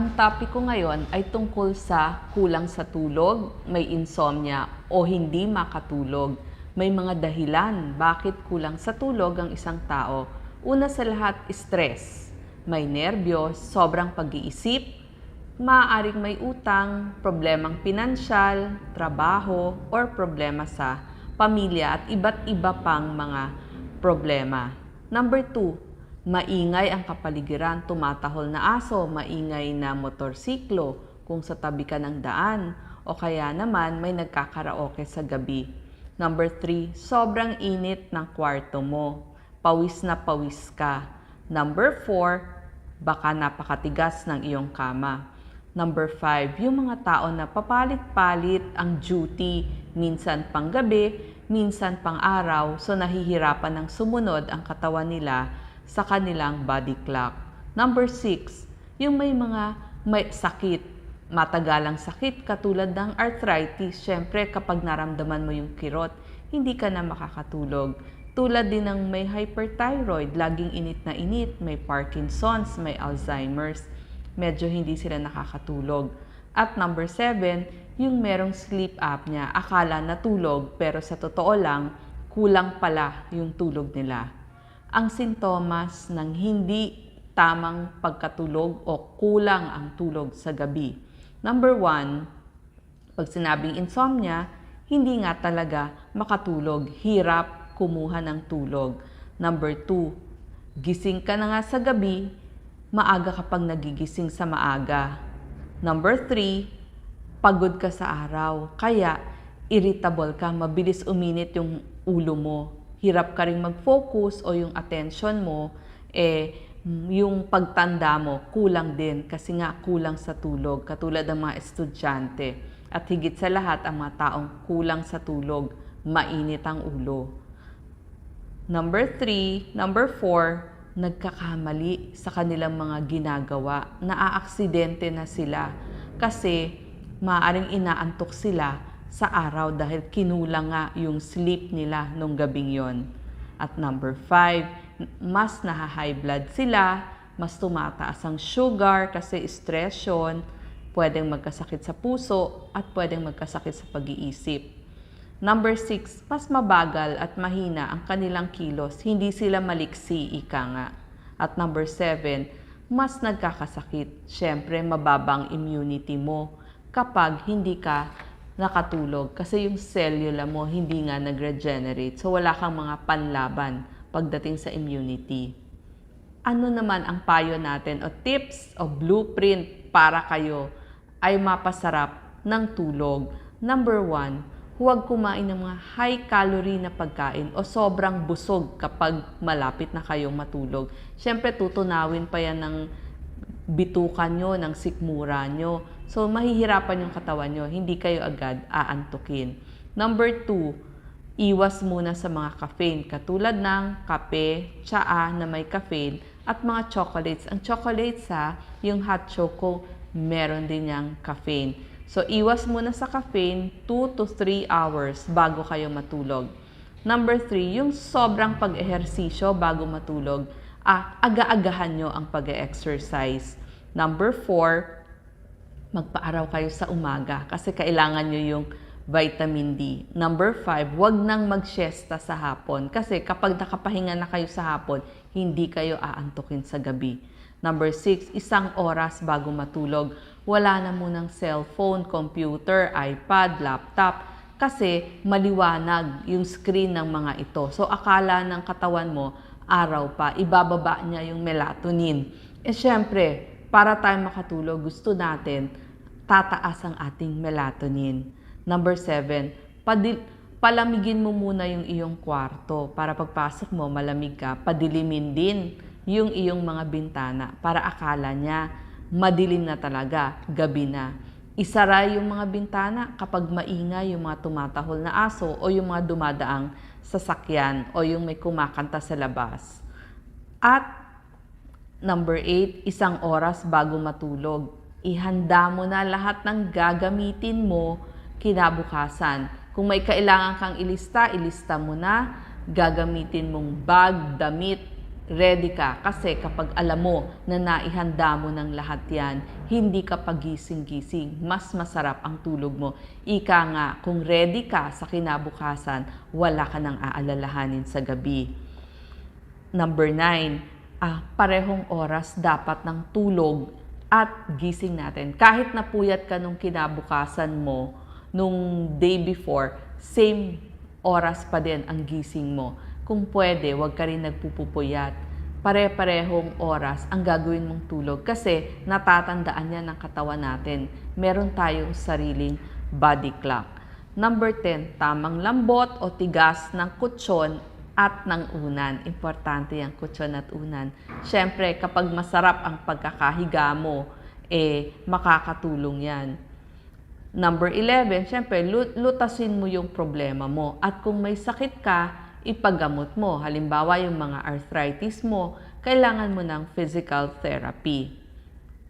Ang topic ko ngayon ay tungkol sa kulang sa tulog, may insomnia o hindi makatulog. May mga dahilan bakit kulang sa tulog ang isang tao. Una sa lahat, stress. May nerbiyos, sobrang pag-iisip, maaaring may utang, problemang pinansyal, trabaho, or problema sa pamilya at iba't iba pang mga problema. Number two, maingay ang kapaligiran, tumatahol na aso, maingay na motorsiklo kung sa tabi ka ng daan, o kaya naman may nagkakaraoke sa gabi. Number three, sobrang init ng kwarto mo. Pawis na pawis ka. Number four, baka napakatigas ng iyong kama. Number five, yung mga tao na papalit-palit ang duty, minsan pang gabi, minsan pang araw, so nahihirapan ng sumunod ang katawan nila sa kanilang body clock. Number six, yung may mga may sakit, matagalang sakit katulad ng arthritis. Siyempre, kapag naramdaman mo yung kirot, hindi ka na makakatulog. Tulad din ng may hyperthyroid, laging init na init, may Parkinson's, may Alzheimer's, medyo hindi sila nakakatulog. At number seven, yung merong sleep apnea, akala natulog pero sa totoo lang, kulang pala yung tulog nila. Ang sintomas ng hindi tamang pagkatulog o kulang ang tulog sa gabi. Number one, pag sinabing insomnia, hindi nga talaga makatulog, hirap kumuha ng tulog. Number two, gising ka na nga sa gabi, maaga ka pang nagigising sa maaga. Number three, pagod ka sa araw, kaya irritable ka, mabilis uminit yung ulo mo. Hirap ka rin mag-focus o yung attention mo, eh, yung pagtanda mo, kulang din kasi nga kulang sa tulog, katulad ng mga estudyante. At higit sa lahat, ang mga taong kulang sa tulog, mainit ang ulo. Number three, number four, nagkakamali sa kanilang mga ginagawa. Naaaksidente na sila kasi maaring inaantok sila sa araw dahil kinulang nga yung sleep nila nung gabing yon. At number five, mas naha-high blood sila, mas tumataas ang sugar kasi stress yun, pwedeng magkasakit sa puso at pwedeng magkasakit sa pag-iisip. Number six, mas mabagal at mahina ang kanilang kilos, hindi sila maliksi, ika nga. At number seven, mas nagkakasakit. Siyempre, mababang immunity mo kapag hindi ka nakatulog kasi yung cellula mo hindi nga nag-regenerate. So, wala kang mga panlaban pagdating sa immunity. Ano naman ang payo natin o tips o blueprint para kayo ay mapasarap ng tulog? Number one, huwag kumain ng mga high-calorie na pagkain o sobrang busog kapag malapit na kayong matulog. Siyempre, tutunawin pa yan ng bitukan nyo, ng sikmura nyo. So, mahihirapan yung katawan nyo. Hindi kayo agad aantukin. Number two, iwas muna sa mga caffeine. Katulad ng kape, tsaa na may caffeine, at mga chocolates. Ang chocolates ha, yung hot choco, meron din yung caffeine. So, iwas muna sa caffeine 2 to 3 hours bago kayo matulog. Number 3, yung sobrang pag-ehersisyo bago matulog, ah, aga-agahan nyo ang pag-exercise. Number 4, magpaaraw kayo sa umaga kasi kailangan nyo yung vitamin D. Number 5, wag nang mag-siesta sa hapon kasi kapag nakapahinga na kayo sa hapon, hindi kayo aantukin sa gabi. Number 6, isang oras bago matulog. Wala na munang cellphone, computer, iPad, laptop kasi maliwanag yung screen ng mga ito. So akala ng katawan mo, araw pa, ibababa niya yung melatonin. Eh syempre, para tayo makatulog, gusto natin tataas ang ating melatonin. Number 7, padil- palamigin mo muna yung iyong kwarto para pagpasok mo, malamig ka, padilimin din yung iyong mga bintana para akala niya madilim na talaga, gabi na. Isara yung mga bintana kapag maingay yung mga tumatahol na aso o yung mga dumadaang sasakyan o yung may kumakanta sa labas. At number 8, isang oras bago matulog. Ihanda mo na lahat ng gagamitin mo kinabukasan. Kung may kailangan kang ilista, ilista mo na. Gagamitin mong bag, damit, ready ka. Kasi kapag alam mo na naihanda mo ng lahat yan, hindi ka pagising-gising. Mas masarap ang tulog mo. Ika nga, kung ready ka sa kinabukasan, wala ka nang aalalahanin sa gabi. Number nine, ah, parehong oras dapat ng tulog at gising natin. Kahit napuyat ka nung kinabukasan mo, nung day before, same oras pa din ang gising mo. Kung pwede, huwag ka rin nagpupupuyat. Pare-parehong oras ang gagawin mong tulog kasi natatandaan yan ng katawan natin. Meron tayong sariling body clock. Number 10, tamang lambot o tigas ng kutsyon at ng unan. Importante yung kutsyon at unan. Siyempre, kapag masarap ang pagkakahiga mo, eh, makakatulong yan. Number 11, syempre, lu- lutasin mo yung problema mo. At kung may sakit ka, ipagamot mo. Halimbawa, yung mga arthritis mo, kailangan mo ng physical therapy.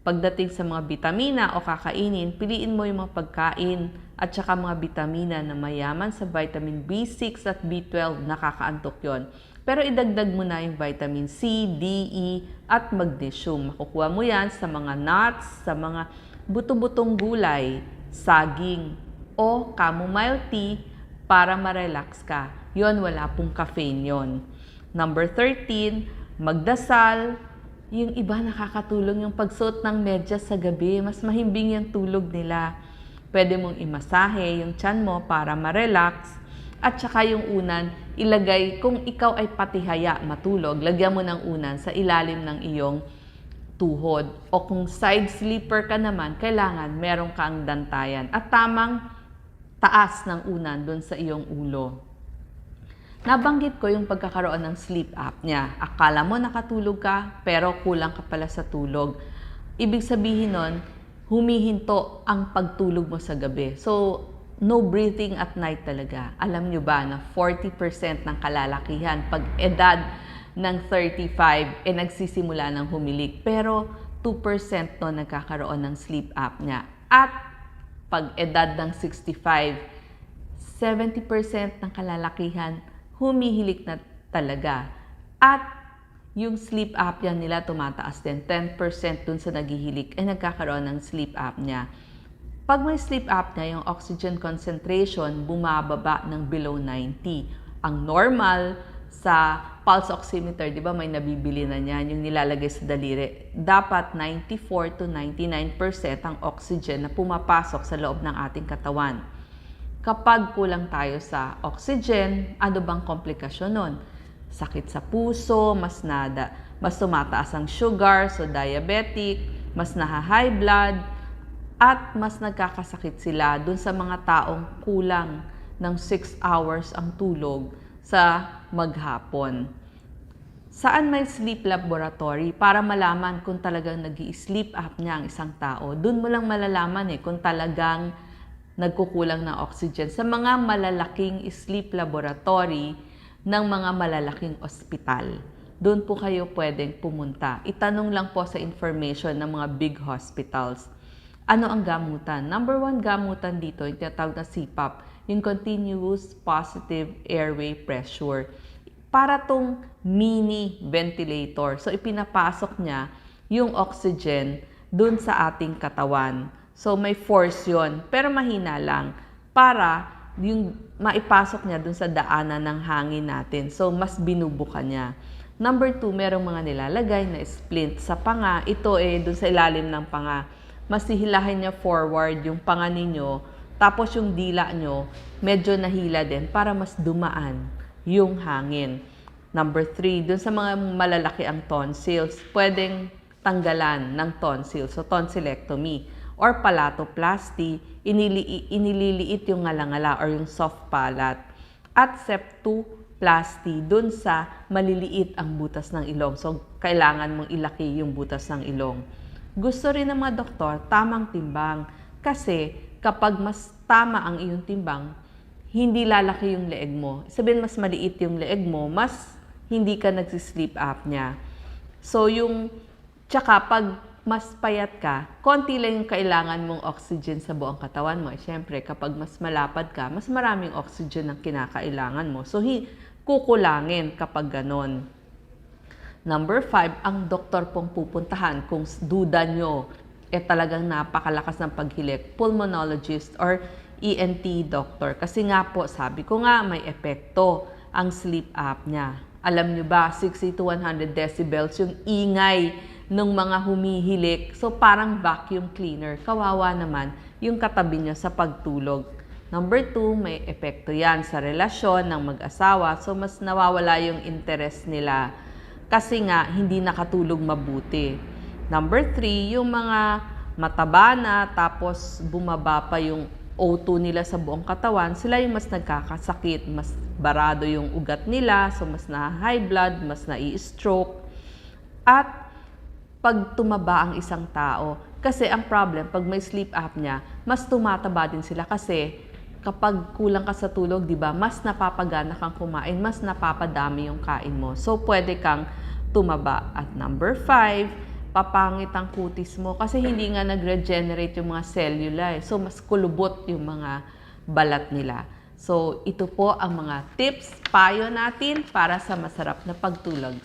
Pagdating sa mga bitamina o kakainin, piliin mo yung mga pagkain at saka mga bitamina na mayaman sa vitamin B6 at B12, nakakaantok yon. Pero idagdag mo na yung vitamin C, D, E at magnesium. Makukuha mo yan sa mga nuts, sa mga buto-butong gulay, saging o chamomile tea para ma-relax ka. Yon, wala pong caffeine yon. Number 13, magdasal. Yung iba nakakatulong yung pagsuot ng medyas sa gabi. Mas mahimbing yung tulog nila. Pwede mong imasahe yung tiyan mo para ma-relax. At saka yung unan, ilagay, kung ikaw ay patihaya matulog, lagyan mo ng unan sa ilalim ng iyong tuhod. O kung side sleeper ka naman, kailangan meron kang dantayan. At tamang taas ng unan doon sa iyong ulo. Nabanggit ko yung pagkakaroon ng sleep apnea. Akala mo nakatulog ka, pero kulang ka pala sa tulog. Ibig sabihin nun, humihinto ang pagtulog mo sa gabi. So, no breathing at night talaga. Alam nyo ba na 40% ng kalalakihan pag edad ng 35 eh nagsisimula ng humilik. Pero 2% no nagkakaroon ng sleep apnea. At pag edad ng 65, 70% ng kalalakihan humihilik na talaga. At yung sleep apnea nila tumataas din. 10% dun sa naghihilik ay nagkakaroon ng sleep apnea. Pag may sleep apnea, yung oxygen concentration bumababa ng below 90. Ang normal sa pulse oximeter, di ba may nabibili na niyan, yung nilalagay sa daliri. Dapat 94 to 99% ang oxygen na pumapasok sa loob ng ating katawan kapag kulang tayo sa oxygen, ano bang komplikasyon nun? Sakit sa puso, mas nada, mas tumataas ang sugar, so diabetic, mas naha-high blood, at mas nagkakasakit sila dun sa mga taong kulang ng 6 hours ang tulog sa maghapon. Saan may sleep laboratory para malaman kung talagang nag sleep apnea ang isang tao? Doon mo lang malalaman eh kung talagang nagkukulang ng oxygen sa mga malalaking sleep laboratory ng mga malalaking ospital. Doon po kayo pwedeng pumunta. Itanong lang po sa information ng mga big hospitals. Ano ang gamutan? Number one gamutan dito, yung tinatawag na CPAP, yung Continuous Positive Airway Pressure. Para tong mini ventilator. So, ipinapasok niya yung oxygen dun sa ating katawan. So may force yon pero mahina lang para yung maipasok niya dun sa daanan ng hangin natin. So mas binubuka niya. Number two, merong mga nilalagay na splint sa panga. Ito eh dun sa ilalim ng panga. Mas hihilahin niya forward yung panga ninyo. Tapos yung dila nyo, medyo nahila din para mas dumaan yung hangin. Number three, dun sa mga malalaki ang tonsils, pwedeng tanggalan ng tonsils. So tonsillectomy or palatoplasty, inili, inililiit yung ngalangala or yung soft palate. At septoplasty, dun sa maliliit ang butas ng ilong. So, kailangan mong ilaki yung butas ng ilong. Gusto rin ng mga doktor, tamang timbang. Kasi kapag mas tama ang iyong timbang, hindi lalaki yung leeg mo. Sabihin mas maliit yung leeg mo, mas hindi ka nagsisleep apnea. So yung, tsaka pag mas payat ka, konti lang yung kailangan mong oxygen sa buong katawan mo. Siyempre, kapag mas malapad ka, mas maraming oxygen ang kinakailangan mo. So, hi- kukulangin kapag ganon. Number five, ang doktor pong pupuntahan kung duda nyo eh talagang napakalakas ng paghilik, pulmonologist or ENT doctor. Kasi nga po, sabi ko nga, may epekto ang sleep apnea. Alam nyo ba, 60 to 100 decibels yung ingay ng mga humihilik. So parang vacuum cleaner. Kawawa naman yung katabi nyo sa pagtulog. Number two, may epekto yan sa relasyon ng mag-asawa. So mas nawawala yung interest nila kasi nga hindi nakatulog mabuti. Number three, yung mga mataba na tapos bumaba pa yung O2 nila sa buong katawan, sila yung mas nagkakasakit, mas barado yung ugat nila, so mas na high blood, mas na-stroke. At pag tumaba ang isang tao, kasi ang problem, pag may sleep apnea, mas tumataba din sila kasi kapag kulang ka sa tulog, di ba, mas napapagana kang kumain, mas napapadami yung kain mo. So, pwede kang tumaba. At number five, papangit ang kutis mo kasi hindi nga nag-regenerate yung mga cellula. So, mas kulubot yung mga balat nila. So, ito po ang mga tips, payo natin para sa masarap na pagtulog.